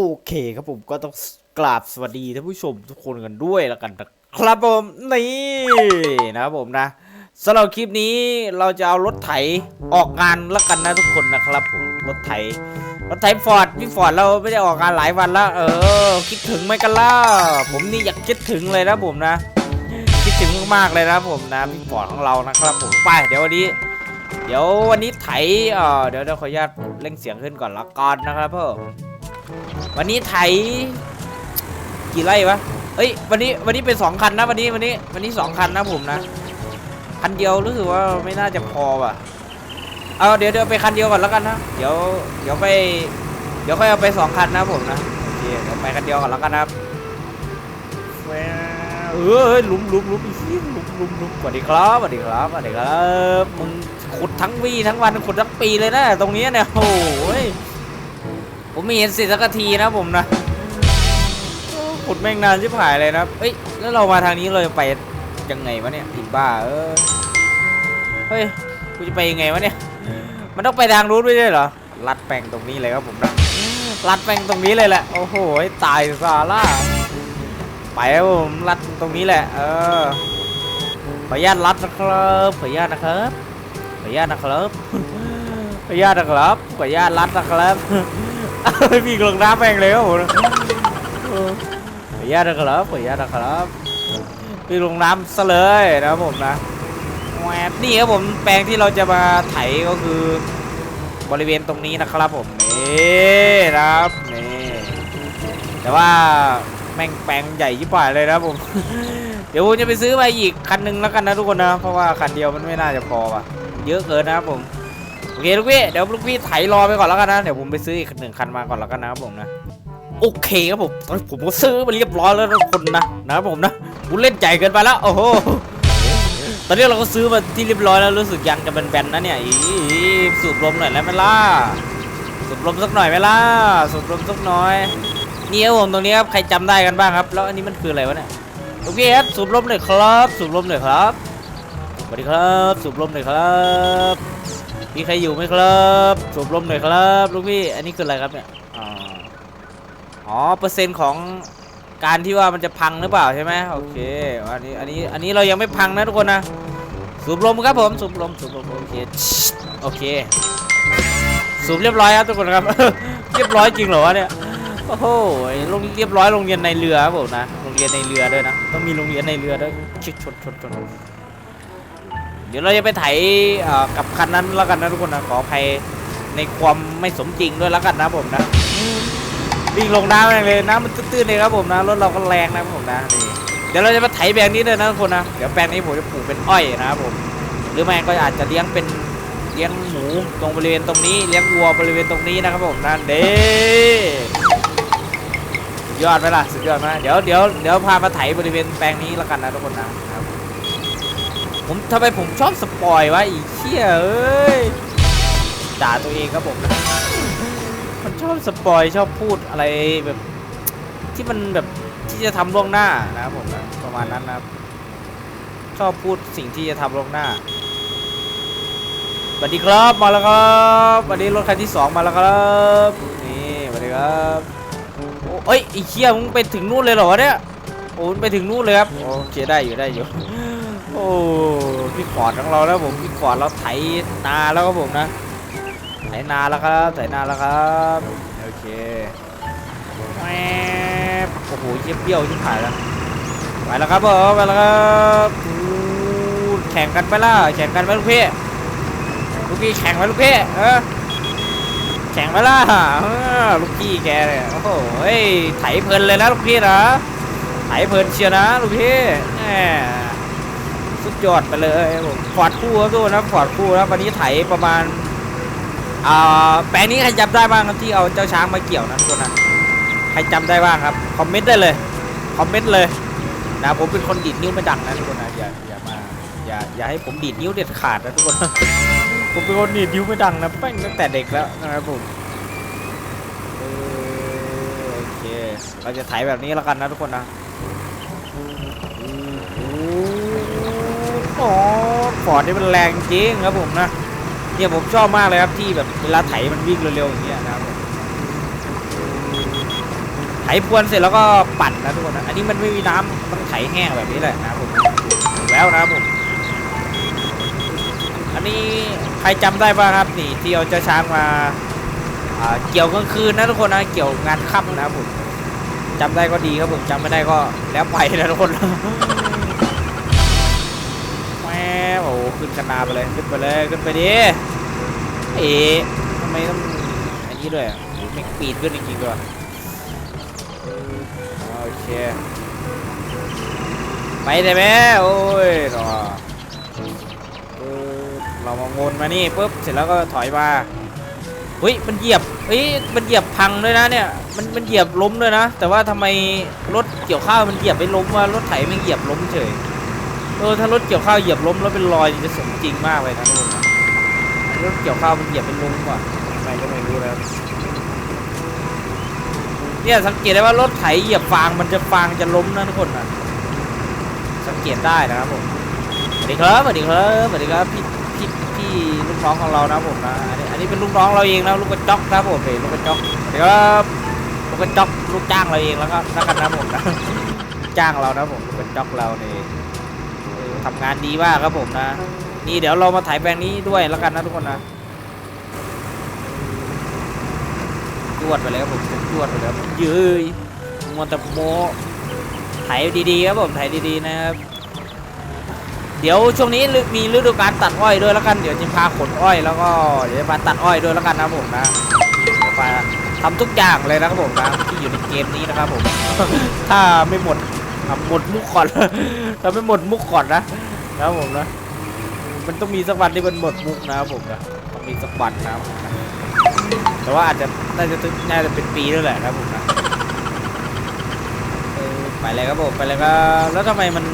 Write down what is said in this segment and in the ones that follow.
โอเคครับผมก็ต้องกราบสวัสดีท่านผู้ชมทุกคนกันด้วยแล้วกันนะครับผมนี่นะครับผมนะสำหรับคลิปนี้เราจะเอารถไถออกงานแล้วกันนะทุกคนนะครับผมรถไถรถไถฟอร์ดพี่ฟอร์ดเราไม่ได้ออกงานหลายวันแล้ว เออ คิดถึงไหมกันล่ะผมนี่อยากคิดถึงเลยนะผมนะ คิดถึงมากๆเลยนะผมนะพี่ฟอร์ดของเรานะครับผมไปเดี๋ยววันนี้ เดี๋ยววันนี้ไถเอ่อเดี๋ยวเดี๋ยวขออนุญาตเร่งเสียงขึ้นก่อนละกันนะครับเพิ่ม วันนี้ไถกี่ไร่วะเอ้ยวันนี้วันนี้เป็นสองคันนะวันนี้วันนี้วันนี้สองคันนะผมนะคันเดียวรู้สึกว่าไม่น่าจะพอว่ะเอาเดี๋ยวเดี๋ยวไปคันเดียวก่อนแล้วกันนะเดี๋ยวเดี๋ยวไปเดี๋ยวค่อยเอาไปสองคันนะผมนะโอเคเดี๋ยวไปคันเดียวก่อนแล้วกันนะครับแหวเออเฮ้ยหลุมหลุมหลุมอีกทีหลุมหลุมหลุมสวัสดีครับสวัสดีครับสวัสดีครับมึงขุดทั้งวี่ทั้งวันขุดทั้งปีเลยนะตรงเนี้ยเนี่ยโอ้ย ผมม่เห็นเสร็จสักทีนะผมนะขุดแม่งนานชิบหายเลยนะเอ้ยแล้วเรามาทางนี้เราจะไปยังไงวะเนี่ยผิดบ้าเออเฮ้ยกูจะไปยังไงวะเนี่ยมันต้องไปทางนู้นไม่ใช่เหรอลัดแปลงตรงนี้เลยครับผมนะลัดแปลงตรงนี้เลยแหละโอ้โหตายซาร่าไปครับผมลัดตรงนี้แหละเออขออนุญาตลัดนะครับขออนุญาตนะครับขออนุญาตนะครับขออนุญาตนะครับขออนุญาตลัดนะครับ มีกลงน้ำแปลงเลยครับผมขออนุญาตนะครับขออนุญาตนะครับพี่ลงน้ำซะเลยนะครับผมนะแหวบนี่ครับผมแปลงที่เราจะมาไถก็คือบริเวณตรงนี้นะครับผมนี่นะครับนี่แต่ว่าแม่งแปลงใหญ่ยิ่งกว่าเลยนะครับผม เดี๋ยวผมจะไปซื้อมาอีกคันหนึงแล้วกันนะทุกคนนะ เพราะว่าคันเดียวมันไม่น่าจะพอว่ะ เยอะเกินนะครับผมโอเคลูกพี่เดี๋ยวลูกพี่ไถรอไปก่อนแล้วกันนะเดี๋ยวผมไปซื้ออีกหนึ่งคันมาก่อนแล้วกันนะครับผมนะโอเคครับผมตอนนผมก็ซื้อมาเรียบร้อยแล้วทุกคนนะนะครับผมนะกูเล่นใจเกินไปแล้วโอ้โหตอนนี้เราก็ซื้อมาที่เรียบร้อยแล้วรู้สึกยังจะแบนๆนะเนี่ยอีสูบลมหน่อยแล้วไหมล่ะสูบลมสักหน่อยไหมล่ะสูบลมสักหน่อยนี่ครับผมตรงนี้ครับใครจำได้กันบ้างครับ แล้วอันนี้มันคืออะไรวะเนี่ยโอเคครับสูบลมหน่อยครับ สูบลมหน่อยครับสวัสดีครับ สูบลมหน่อยครับ มีใครอยู่ไหมครับสูบลมหน่อยครับลูกพี่ อันนี้คืออะไรครับเนี่ยอ๋ออ๋อ เปอร์เซ็นต์ของการที่ว่ามันจะพังหรือเปล่าใช่ไหมโอเค อันนี้ อันนี้ อันนี้เรายังไม่พังนะทุกคนนะ สูบลมครับผม สูบลม สูบลม โอเค โอเค สูบเรียบร้อยครับทุกคนครับ เรียบร้อยจริงเหรอวะเนี่ย โอ้โหลงเรียบร้อยโรงเรียนในเรือครับผมนะ โรงเรียนในเรือด้วยนะ ต้องมีโรงเรียนในเรือด้วยชิดชนชนชน เดี๋ยวเราจะไปไถกับคันนั้นแล้วกันนะทุกคนนะขออภัยในความไม่สมจริงด้วยแล้วกันนะผมนะวิ่งลงน้ำเลยน้ำมันตื้นๆเลยครับผมนะรถเราก็แรงนะครับผมนะนี่เดี๋ยวเราจะมาไถแปลงนี้เลยนะทุกคนนะเดี๋ยวแปลงนี้ผมจะปลูกเป็นอ้อยนะครับผม หรือไม่ก็อาจจะเลี้ยงเป็นเลี้ยงหมูตรงบริเวณตรงนี้เลี้ยงวัวบริเวณตรงนี้นะครับผมนะเด้ยอดไหมล่ะสุดยอดไหมเดี๋ยวเดี๋ยวเดี๋ยวพามาไถบริเวณแปลงนี้แล้วกันนะทุกคนนะ ผมทำไมผมชอบสปอยวะอีเชี่ยเอ้ยด่าตัวเองครับผมนะมันชอบสปอยชอบพูดอะไรแบบ ที่มันแบบที่จะทำล่วงหน้านะครับผมนะประมาณนั้นนะครับ ชอบพูดสิ่งที่จะทำล่วงหน้าสวัสดีครับมาแล้วครับวันนี้รถคันที่สองมาแล้วครับนี่สวัสดีครับโอ้เอ้ยไอ้เชี่ยมึงไปถึงนู่นเลยเหรอวะเนี่ยโอ้ไปถึงนู่นเลยครับโอเคได้อยู่ได้อยู่ โอ้พี่ฟอร์ดของเราแล้วผมพี่ฟอร์ดเราไถนาแล้วครับผมนะไถนาแล้วครับไถนาแล้วครับโอเคแหวโอ้โหเยี่ยมเบี้ยวชิบหายแล้วไปแล้วครับผมไปแล้วครับแข่งกันไปล่ะแข่งกันไหมลูกพี่ลูกพี่แข่งไหมลูกพี่เออแข่งไปล่ะลูกพี่แกเนี่ยโอ้โหเฮ้ยไถเพลินเลยนะลูกพี่นะไถเพลินเชียวนะลูกพี่แหม ยอดไปเลยผมฟอร์ดคู่ครับทุกคนะฟอร์ดคู่นะวันนี้ไถประมาณอ่าแปลงนี้ใครจำได้บ้างครับที่เอาเจ้าช้างมาเกี่ยวนะทุกคนนะใครจำได้บ้างครับคอมเมนต์ได้เลยคอมเมนต์เลยนะผมเป็นคนดีดนิ้วไม่ดังนะทุกคนนะอย่าอย่ามาอย่าอย่าให้ผมดีดนิ้วเด็ดขาดนะทุกคนผมเป็นคนดีดนิ้วไม่ดังนะแป้งตั้งแต่เด็กแล้วนะครับผมเออเคเราจะไถแบบนี้แล้วกันนะทุกคนนะ โอ้ฟอร์ดนี่มันแรงจริงครับผมนะเนี่ยผมชอบมากเลยครับที่แบบเวลาไถมันวิ่งเร็วๆอย่างเงี้ยนะครับไถพวนเสร็จแล้วก็ปั่นนะทุกคนนะอันนี้มันไม่มีน้ำต้องไถแห้งแบบนี้แหละนะผมแล้วนะผมอันนี้ใครจำได้บ้างครับนี่ที่เอาเจ้าช้างมาเกี่ยวกลางคืนนะทุกคนนะเกี่ยวงานค่ำนะผมจำได้ก็ดีครับผมจำไม่ได้ก็แล้วไปนะทุกคน แม่โอ้โหขึ้นกันนาไปเลยขึ้นไปเลยขึ้นไปดิเอ๊ะทำไมต้องอันนี้ด้วยโอ้ไม่ปีนขึ้นจริงๆด้วยโอเคไปได้ไหมโอ้ยรอเออเรามางนมานี่ปุ๊บเสร็จแล้วก็ถอยมาเฮ้ยมันเหยียบเฮ้ยมันเหยียบพังด้วยนะเนี่ยมันมันเหยียบล้มด้วยนะ แต่ว่าทำไมรถเกี่ยวข้าวมันเหยียบไม่ล้มว่ารถไถไม่เหยียบล้มเฉย เออถ้ารถเกี่ยวข้าวเหยียบล้มแล้วเป็นรอยจะสมจริงมากเลยนะทุกคนนะรถเกี่ยวข้าวมันเหยียบเป็นล้มว่ะทำไมก็ไม่รู้แล้วเนี่ยสังเกตได้ว่ารถไถเหยียบฟางมันจะฟางจะล้มนะทุกคนนะสังเกตได้นะครับผมสวัสดีครับสวัสดีครับสวัสดีครับพี่พี่พี่ลูกน้องของเรานะผมนะอันนี้อันนี้เป็นลูกน้องเราเองนะลูกกระจอกนะผมเป็นลูกกระจอกสวัสดีครับลูกกระจอกลูกจ้างเราเองแล้วก็แล้วกันนะผมนะจ้างเรานะผมลูกกระจอกเราเนี่ยเออ ทำงานดีมากครับผมนะ นี่เดี๋ยวเรามาถ่ายแปลงนี้ด้วยแล้วกันนะทุกคนนะจวดไปเลยครับผมจวดไปเลยครับเยืยมัวแต่โมถ่ายดีๆครับผมถ่ายดีๆนะครับเดี๋ยวช่วงนี้มีฤดูการตัดอ้อยด้วยแล้วกันเดี๋ยวจะพาขนอ้อยแล้วก็เดี๋ยวจะพาตัดอ้อยด้วยแล้วกันนะผมนะเดี๋ยวพาทำทุกอย่างเลยนะครับผมนะที่อยู่ในเกมนี้นะครับผม ถ้าไม่หมดหมดมุกก่อน ถ้าไม่หมดมุกก่อนนะนะครับผมนะ มันต้องมีสักวันที่มันหมดมุกนะครับผมนะต้องมีสักวันนะครับผมนะแต่ว่าอาจจะน่าจะถึงน่าจะเป็นปีด้วยแหละนะครับผมนะไปเลยครับผมไปเลยครับแล้วทำไมมัน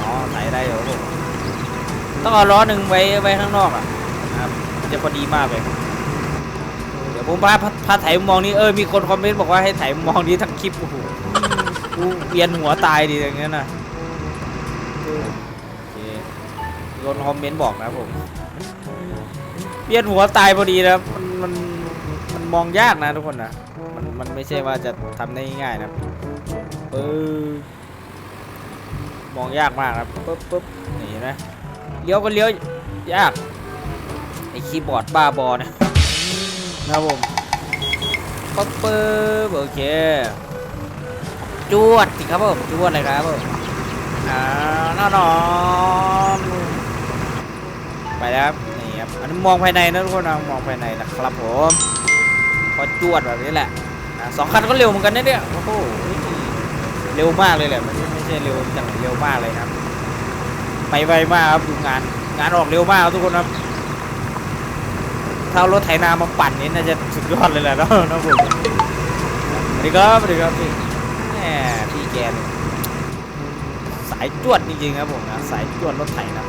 อ๋อไหนได้เดี๋ยวผมต้องเอาล้อหนึ่งไว้ไว้ข้างนอกอะนะครับจะพอดีมากเลยเดี๋ยวผมพาพาพาถ่ายมุมมองนี้เออมีคนคอมเมนต์บอกว่าให้ถ่ายมุมมองนี้ทั้งคลิปโอ้โหกูเวียนหัวตายดีอย่างเงี้ยนะ โอเคมีคนคอมเมนต์บอกนะครับผมเวียนหัวตายพอดีนะมันมันมันมองยากนะทุกคนนะมันมันไม่ใช่ว่าจะทำได้ง่ายนะเออมองยากมากครับปุ๊บปุ๊บนี่นะเลี้ยวก็เลี้ยวยากไอคีย์บอร์ดบ้าบอเนี่ยนะผมปุ๊บปุ๊บโอเคจวดสิครับผมจวดเลยครับผม อ่าแน่นอนไปแล้วครับนี่ครับอันนี้มองภายในนะทุกคนนะมองภายในนะครับผมพอจวดแบบนี้แหละสองคันก็เร็วเหมือนกันนะเนี่ยโอ้โหเร็วมากเลยแหละมันไม่ใช่เร็วจังเร็วมากเลยครับไปไวมากครับดูงานงานออกเร็วมากทุกคนครับถ้าเอารถไถนามาปั่นนี่น่าจะสุดยอดเลยแหละเนาะนะผมสวัสดีครับสวัสดีครับพี่แหมพี่แกนายจวดจริงๆครับผมนะสายจวดรถไถนะ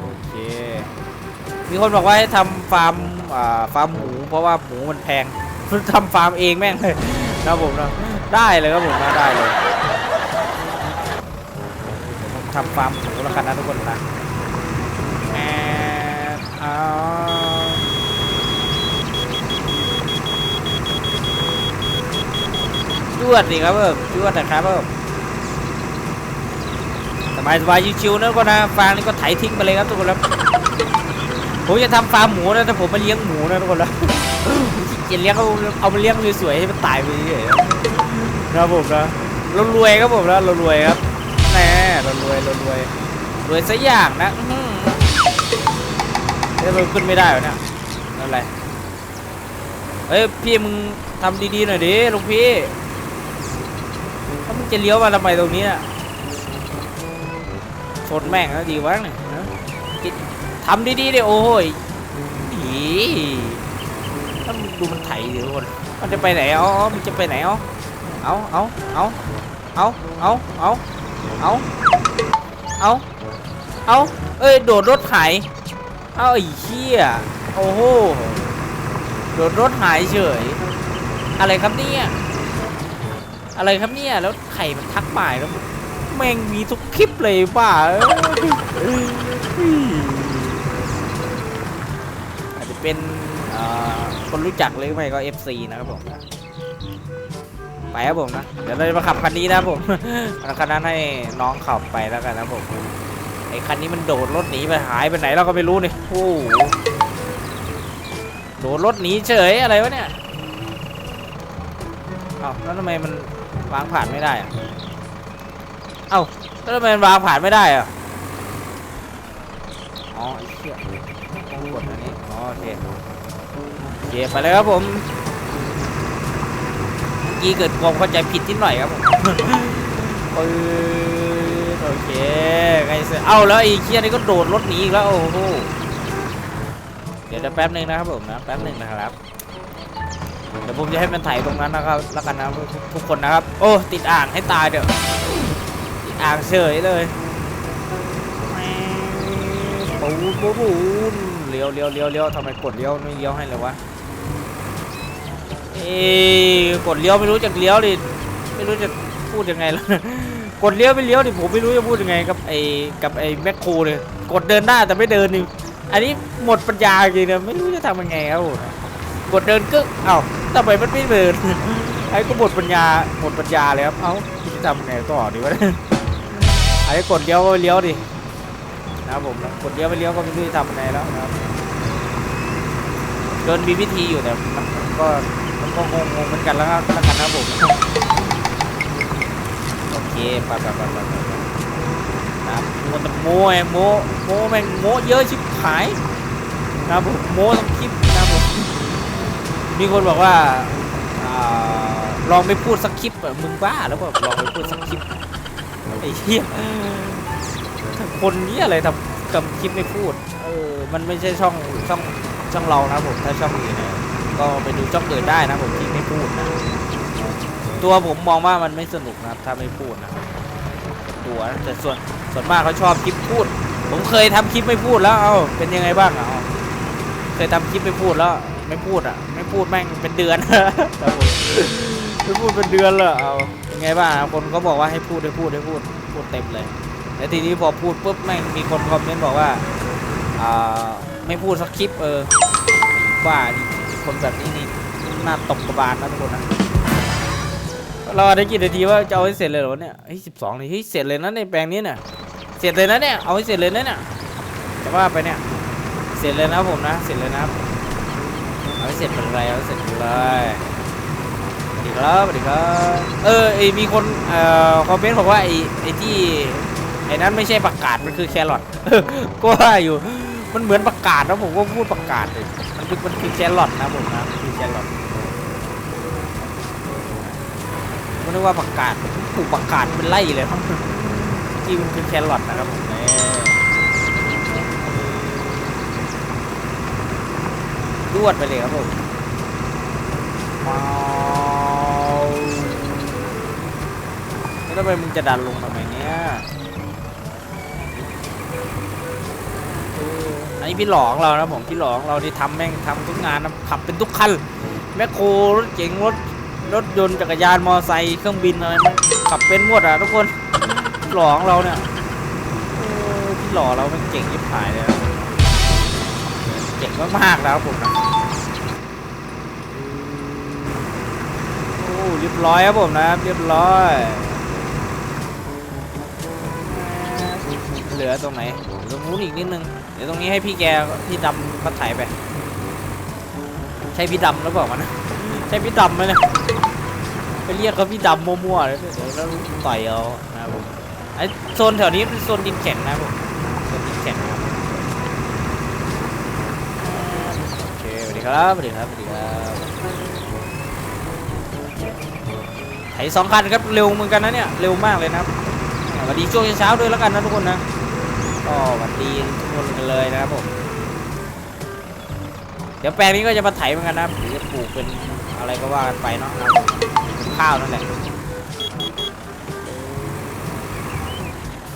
โอเคมีคนบอกว่าให้ทำฟาร์มฟาร์มหมูเพราะว่าหมูมันแพงทำฟาร์มเองแม่งเลยนะผมนะได้เลยครับผมนะได้เลยผมทำฟาร์มหมูแล้วกันนะทุกคนนะแอนเอาจวดดิครับเพิ่มจวดนะครับเพิ่ม สบายสบายชิวๆนะกคนะฟาร์มนี่ก็ไถทิ้งไปเลยครับทุกคนครับผมจะทำฟาร์มหมูนะแต่ผมมาเลี้ยงหมูนะทุกคนนะเกียเลี้ยงเอาเอามาเลี้ยงสวยๆให้มันตายไปเฉยๆนะครับผมนะเรารวยครับผมนะเรารวยครับแน่เรารวยเรารวยรวยสักอย่างนะอื้อหือเอ้ยมันขึ้นไม่ได้วะเนี่ยนั่นแหละเฮ้ยพี่มึงทำดีๆหน่อยดิลุงพี่ถ้ามึงจะเลี้ยวมาทำไมตรงนี้อะ ชนแม่งแล้วดีวะเนี่ยทำดีๆดิโอ้ยอีถ้ามึงดูมันไถเดี๋ยวคนมันจะไปไหนอ๋อมันจะไปไหนอ๋อเอาเอาเอาเอาเอาเอาเอาเอาเอาเอ้ยโดดรถหายเอาไอ้เหี้ยโอ้โหโดดรถหายเฉย อะไรครับเนี่ยอะไรครับเนี่ยแล้วไข่มันทักป่ายแล้ว แม่งมีทุกคลิปเลยป่าเอ้ยอาจจะเป็นคนรู้จักหรือไม่ก็ FC นะครับผมไปครับผมนะ เดี๋ยวเราจะมาขับคันนี้นะผมคันนั้นให้น้องขับไปแล้วกันนะผมไอ้คันนี้มันโดดรถหนีไปหายไปไหนเราก็ไม่รู้นี่โอ้โหโดดรถหนีเฉยอะไรวะเนี่ยเอ้าแล้วทำไมมันวางผ่านไม่ได้อะ เอ้าแล้วทำไมมันวางผ่านไม่ได้อะอ๋อไอ้เชี่ยต้องกดอันนี้อ๋อโอเคโอเคไปเลยครับผมเมื่อกี้เกิดความเข้าใจผิดนิดหน่อยครับผมปืนโอเคไงเสร็จเอ้าแล้วไอ้เคียนี่ก็โดดรถหนีอีกแล้วโอ้โหเดี๋ยวจะแป๊บหนึงนะครับผมนะแป๊บหนึงนะครับเดี๋ยวผมจะให้มันถ่ายตรงนั้นนะครับแล้วกันนะทุกทุกคนนะครับ โอ้ติดอ่างให้ตายเดี๋ยวติด อ่างเฉยเลยปูนปูนปูนเลี้ยวเลี้ยวเลี้ยวเลี้ยวทำไมกดเลี้ยวไม่เลี้ยวให้เลยวะเอ้ยกดเลี้ยวไม่รู้จักเลี้ยวดิไม่รู้จะพูดยังไงแล้วกดเลี้ยวไปเลี้ยวดิผมไม่รู้จะพูดยังไงกับไอ้กับไอ้แมคโครเลยกดเดินหน้าแต่ไม่เดินนี่อันนี้หมดปัญญาจริงนะไม่รู้จะทำยังไงครับผมกดเดินกึ๊กเอ้าทำไมมันไม่เดินไอ้ก็หมดปัญญาหมดปัญญาเลยครับเอ้าจะทำยังไงต่อดีวะ เนี่ยไอ้กดเลี้ยวก็ไปเลี้ยวดินะครับผมกดเลี้ยวไปเลี้ยวก็ไม่รู้จะทำยังไงแล้วนะครับเดินมีวิธีอยู่แต่มันก็มันก็งงๆเหมือนกันแล้วครับแล้วกันนะผมโอเคไปไปไปไปไปไปนะครับโมแต่โมไงโมโมแม่งโมเยอะชิบหายนะครับผมโมต้องคลิปนะครับผมมีคนบอกว่าลองไม่พูดสักคลิปมึงบ้าแล้วแบบลองไม่พูดสักคลิป ไอ้เหี้ยคนนี้อะไรทำกับคลิปไม่พูด เออ มันไม่ใช่ช่องช่องช่องเรานะครับผม ถ้าช่องอื่นเนี่ยก็ไปดูช่องอื่นได้นะผมที่ไม่พูดนะ ตัวผมมองว่ามันไม่สนุกนะครับถ้าไม่พูดนะครับตัวนะแต่ส่วนส่วนมากเขาชอบคลิปพูด ผมเคยทำคลิปไม่พูดแล้ว เอาเป็นยังไงบ้างอะเอาเคยทำคลิปไม่พูดแล้ว ไม่พูดอะ ไม่พูดแม่งเป็นเดือนครับผมไม่พูดเป็นเดือนเลยเอาเป็น ไงบ้างคนก็บอกว่าให้พูดให้พูดให้พูดพูดเต็มเลยแล้วทีนี้พอพูดปุ๊บแม่งมีคนคอมเมนต์บอกว่าอ่าไม่พูดสักคลิปเออว่าคนแบบนี้นี่น่าตบกระบาลนะทุกคนนะรอได้กี่นาทีว่าจะเอาให้เสร็จเลยเหรอเนี่ยเฮ้ยสิบสองเลยเฮ้ยเสร็จเลยนะในแปลงนี้เนี่ยเสร็จเลยนะเนี่ยเอาให้เสร็จเลยนะเนี่ยแต่ว่าไปเนี่ยเสร็จเลยนะผมนะ เสร็จเลยนะเอาให้เสร็จเป็นไรเอาให้เสร็จเป็นไร สวัสดีครับสวัสดีครับเออไอมีคนเอ่อคอมเมนต์บอกว่าไอไอที่ไอนั้นไม่ใช่ประกาศมันคือแครอทก็ว่าอยู่มันเหมือนประกาศนะผมก็พูดประกาศเลยมันคือมันคือแครอทนะผมนะมันคือแครอทผมนึกว่าผักกาดปลูกผักกาดเป็นไร่เลยครับที่มันคือแครอทนะครับผมรวดไปเลยครับผม ทำไมมึงจะดันลงทำไมเนี่ยอันนี้พี่หลองเรานะผมพี่หลองเราที่ทำแม่งทำทุกงานนะขับเป็นทุกคันแมคโครรถเก๋งรถรถยนต์จักรยานมอไซค์เครื่องบินอะไรมันขับเป็นหมดอะทุกคนหล่อของเราเนี่ยพี่หล่อเรามันเก่งยิบหายเลยเก่งมากๆแล้วผมนะโอ้เรียบร้อยครับผมนะเรียบร้อย เหลือตรงไหนเหลือตรงนู้นอีกนิดนึง เดี๋ยวตรงนี้ให้พี่แกพี่ดำเขาไถไป ใช่พี่ดำหรือเปล่าวะนะใช่พี่ดำไหมเนี่ยไปเรียกเขาพี่ดำมั่วๆเลยเดี๋ยวแล้วต่อยเอานะครับผมไอโซนแถวนี้เป็นโซนดินแข็งนะครับผมโซนดินแข็งโอเคสวัสดีครับสวัสดีครับสวัสดีครับไถสองคันครับเร็วเหมือนกันนะเนี่ยเร็วมากเลยนะครับสวัสดีช่วงเช้าด้วยแล้วกันนะทุกคนนะ ก็สวัสดีทุกคนกันเลยนะครับผม เดี๋ยวแปลงนี้ก็จะมาไถเหมือนกันนะหรือจะปลูกเป็นอะไรก็ว่ากันไปเนาะข้าวนั่นแหละ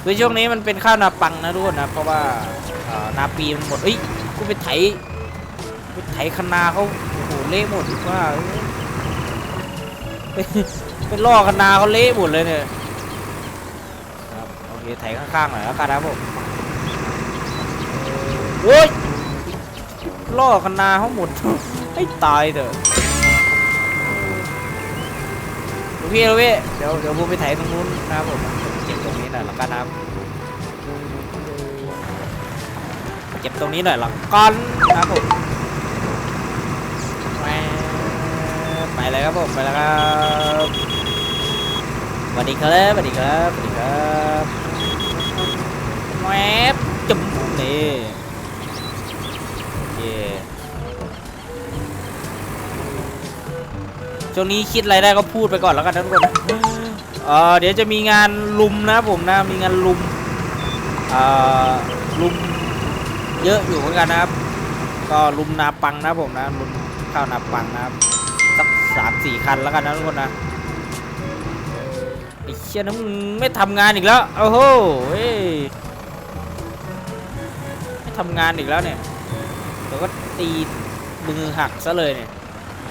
คือช่วงนี้มันเป็นข้าวนาปังนะทุกคนนะเพราะว่านาปีมันหมดเอ้ยกูไปไถไปไถคะนาเขาโอ้โหเละหมดว่าไปไปล่อคะนาเขาเละหมดเลยเนี่ยครับโอเคไถข้างๆหน่อยแล้วกันนะผม โอ้ยล่อคะนาเขาหมด ให้ตายเถอะพี่ลูกพี่เดี๋ยวเดี๋ยวผมไปไถตรงนู้นนะครับผมเก็บตรงนี้หน่อยละกันนะครับเก็บตรงนี้หน่อยละกันนะครับผมแหวบไปเลยครับผมไปแล้วครับสวัสดีครับสวัสดีครับสวัสดีครับแหวบจุ่มนี่ ช่วงนี้คิดอะไรได้ก็พูดไปก่อนแล้วกันนะทุกคนนะเออเดี๋ยวจะมีงานลุมนะผมนะมีงานลุมเอ่อลุมเยอะอยู่เหมือนกันนะครับ ก็ลุมนาปังนะผมนะลุมข้าวนาปังนะครับสักสามสี่คันแล้วกันนะทุกคนนะไอ้เชี่ยนะมึงไม่ทำงานอีกแล้วโอ้โห้ยไม่ทำงานอีกแล้วเนี่ยเดี๋ยวก็ตีมือหักซะเลยเนี่ย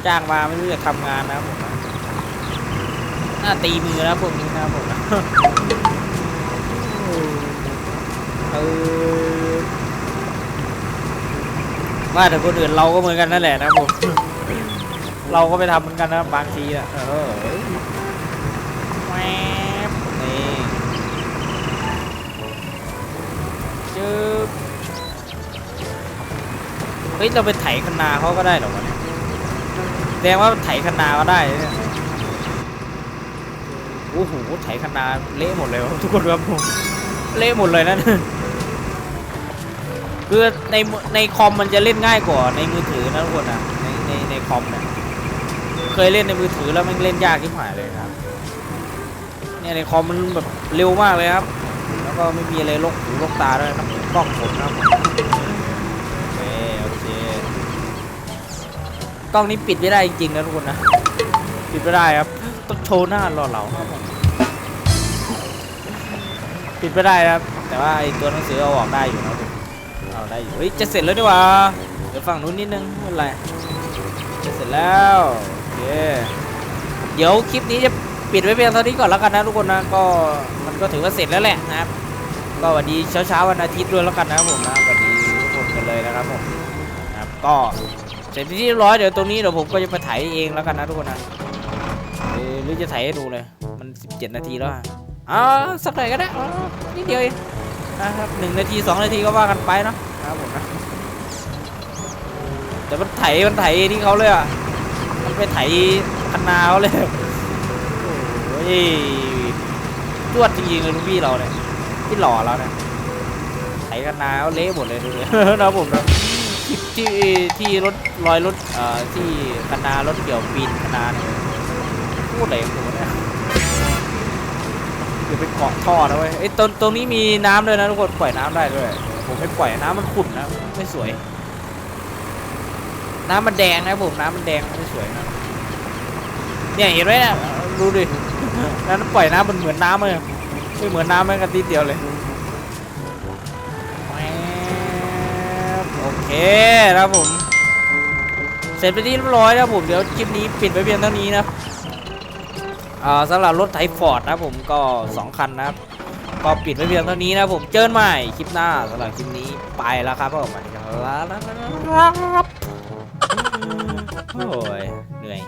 จ้างมาไม่รู้จะทำงานนะครับผมนะหน้าตีมือนะพวกนี้นะครับผมเออว่าแต่คนอื่นเราก็เหมือนกันนั่นแหละนะครับผม เราก็ไปทำเหมือนกันนะบางทีอะเออแวบนี่จึ๊บเฮ้ยเราไปไถคันนาเขาก็ได้หรอวะเนี่ย แสดงว่าไถคันนาก็ได้เนี่ยโอ้โหไถคันนาเละหมดเลยทุกคนครับผมเละหมดเลยนะคือในในคอมมันจะเล่นง่ายกว่าในมือถือนะทุกคนนะในในในคอมเนี่ยเคยเล่นในมือถือแล้วมันเล่นยากที่หายเลยครับเนี่ยในคอมมันแบบเร็วมากเลยครับ แล้วก็ไม่มีอะไรลกหูลกตาด้วยนะกล้องผมนะครับ กล้องนี้ปิดไม่ได้จริงๆนะทุกคนนะ ปิดไม่ได้ครับ ต้องโชว์หน้าหล่อเหลาครับผมปิดไม่ได้ครับ แต่ว่าไอตัวหนังสือเอาออกได้อยู่นะครับผมเอาได้อยู่เฮ้ยจะเสร็จแล้วดีกว่าเดี๋ยวฝั่งนู้นนิดนึงไม่เป็นไรจะเสร็จแล้วโอเคเดี๋ยวคลิปนี้จะปิดไว้เพียงเท่านี้ก่อนแล้วกันนะทุกคนนะก็มันก็ถือว่าเสร็จแล้วแหละนะครับ ก็สวัสดีเช้าๆวันอาทิตย์ด้วยแล้วกันนะครับผมนะสวัสดีทุกคนกันเลยนะครับผมนะครับก็ เสร็จเป็นที่เรียบร้อยเดี๋ยวตรงนี้เดี๋ยวผมก็จะมาถ่ายเองแล้วกันนะทุกคนนะเออหรือจะไถให้ดูเลย มัน 17 นาทีแล้วอะอ๋อสักหน่อยก็ได้อ๋อนิดเดียวเองนะครับหนึ่งนาทีสองนาทีก็ว่ากันไปเนาะนะครับผมนะแต่มันไถมันไถที่เขาเลยอะมันไปไถคันนาเขาเลยโอ้ยจวดจริงๆเลยลุงพี่เราเนี่ยที่หล่อเราเนี่ยไถคันนาเขาเละหมดเลยดูเลยนะผมนะ ที่ที่ที่รถรอยรถเอ่อที่คณารถเกี่ยวปีนคณาเนี่ยพูดอะไรของผมเนี่ยเดี๋ยวไปเกาะท่อนะเว้ยไอ้ตรงตรงนี้มีน้ำด้วยนะทุกคนปล่อยน้ำได้ด้วยผมไม่ปล่อยน้ำมันขุ่นนะไม่สวย น้ำมันแดงนะผมน้ำมันแดงไม่สวยนะเนี่ยเห็นไหมนี่ยดูดินั้นปล่อยน้ำมันเหมือนน้ำเลยไม่เหมือนน้ำแม้กระติดเดียวเลย เคนะครับผม เสร็จไปที่เรียบร้อยแล้วผม เดี๋ยวคลิปนี้ปิดไปเพียงเท่านี้นะอ่าสำหรับรถไทฟอร์ดนะผมก็ 2 คันนะครับ ก็ปิดไปเพียงเท่านี้นะผมเจอกันใหม่คลิปหน้าสำหรับคลิปนี้ไปแล้วครับผมสวัสดีครับโอ้ยเหนื่อย